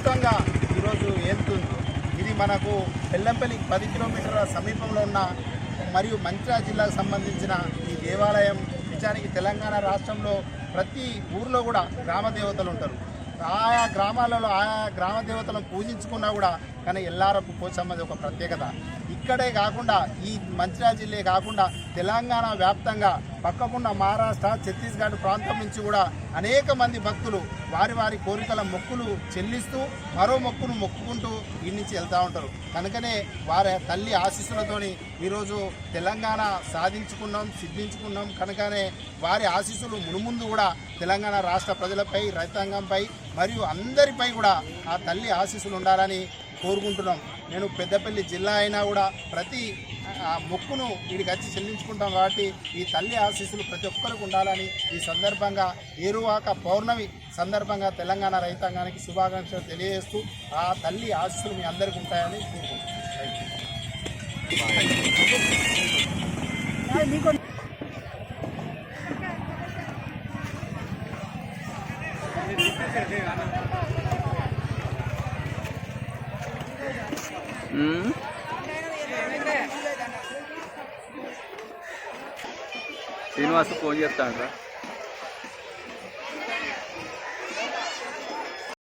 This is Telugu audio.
అద్భుతంగా ఈరోజు ఏలుతుంది ఇది మనకు పెల్లంపల్లి పది కిలోమీటర్ల సమీపంలో ఉన్న మరియు మంచిర్యాల జిల్లాకు సంబంధించిన ఈ దేవాలయం నిజానికి తెలంగాణ రాష్ట్రంలో ప్రతి ఊర్లో కూడా గ్రామ దేవతలు ఉంటారు. ఆయా గ్రామాలలో ఆయా గ్రామ దేవతలను పూజించుకున్నా కూడా కానీ ఎల్లారపు పోచమ్మది ఒక ప్రత్యేకత. ఇక్కడే కాకుండా ఈ మంచిర్యాల జిల్లే కాకుండా తెలంగాణ వ్యాప్తంగా పక్కకున్న మహారాష్ట్ర ఛత్తీస్గఢ్ ప్రాంతం నుంచి కూడా అనేక మంది భక్తులు వారి వారి కోరికల మొక్కులు చెల్లిస్తూ మరో మొక్కును మొక్కుకుంటూ ఈ నుంచి వెళ్తూ ఉంటారు. కనుకనే వారి తల్లి ఆశీస్సులతోని ఈరోజు తెలంగాణ సాధించుకున్నాం సిద్ధించుకున్నాం. కనుకనే వారి ఆశీస్సులు మునుముందు కూడా తెలంగాణ రాష్ట్ర ప్రజలపై రైతాంగంపై మరియు అందరిపై కూడా ఆ తల్లి ఆశీస్సులు ఉండాలని కోరుకుంటున్నాం నేను పెద్దపల్లి జిల్లా అయినా కూడా ప్రతి ఆ మొక్కును వీడికి వచ్చి చెల్లించుకుంటాం కాబట్టి ఈ తల్లి ఆశీస్సులు ప్రతి ఒక్కరికి ఉండాలని ఈ సందర్భంగా ఏరువాక పౌర్ణమి సందర్భంగా తెలంగాణ రైతాంగానికి శుభాకాంక్షలు తెలియజేస్తూ ఆ తల్లి ఆశీస్సులు మీ అందరికీ ఉంటాయని కోరుకుంటున్నాను మ్మ్. శ్రీనివాస్ ఫోన్ చేస్తాను రా